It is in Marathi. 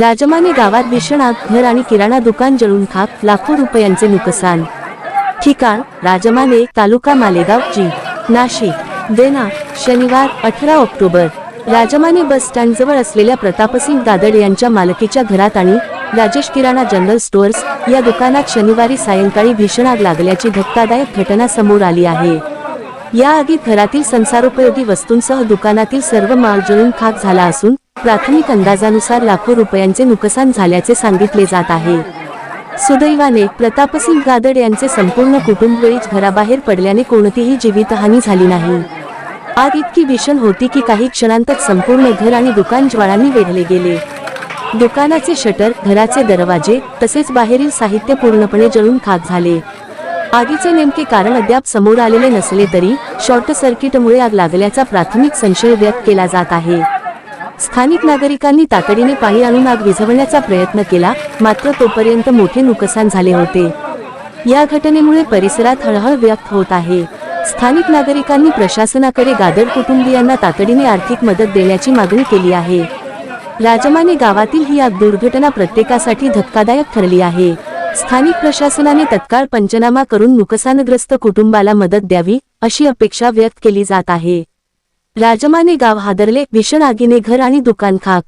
राजमाने गावात भीषण आग घर आणि किराणा दुकान जळून खाक लाखो रुपयांचे नुकसान. ठिकाण राजमाने तालुका मालेगाव जी. नाशिक. देना शनिवार अठरा ऑक्टोबर. राजमाने बस स्टँडजवळ असलेल्या प्रतापसिंग दादड यांच्या मालकीच्या घरात आणि राजेश किराणा जनरल स्टोअर्स या दुकानात शनिवारी सायंकाळी भीषण आग लागल्याची धक्कादायक घटना समोर आली आहे. या आगीत घरातील संसारोपयोगी वस्तूंसह दुकानातील सर्व माल जळून खाक झाला असून प्राथमिक अंदाजानुसार लाखो रुपयांचे नुकसान झाल्याचे सांगितले जात आहे. सुदैवाने प्रतापसिंग गादड यांचे संपूर्ण कुटुंब वेळीच घराबाहेर पडल्याने कोणतीही जीवितहानी झाली नाही. आग इतकी भीषण होती की काही क्षणांतच संपूर्ण घर आणि दुकान ज्वाळांनी वेढले गेले. दुकानाचे शटर घराचे दरवाजे तसेच बाहेरील साहित्य पूर्णपणे जळून खाक झाले. आगीचे नेमके कारण अद्याप समोर आलेले नसले तरी शॉर्ट सर्किटमुळे आग लागल्याचा प्राथमिक संशय व्यक्त केला जात आहे. स्थानिक नागरिकांनी तातडीने पाणी आणून आग विझवण्याचा प्रयत्न केला मात्र तोपर्यंत मोठे नुकसान झाले होते. या घटनेमुळे परिसरात हळहळ व्यक्त होत आहे. स्थानिक नागरिकांनी प्रशासनाकडे गादर कुटुंबियांना तातडीने आर्थिक मदत देण्याची मागणी केली आहे. राजमाने गावातील ही आग दुर्घटना प्रत्येकासाठी धक्कादायक ठरली आहे. स्थानिक प्रशासनाने तत्काळ पंचनामा करून नुकसानग्रस्त कुटुंबाला मदत द्यावी अशी अपेक्षा व्यक्त केली जात आहे. राजमाने गाव हादरले भीषण आगीने घर आणि दुकान खाक.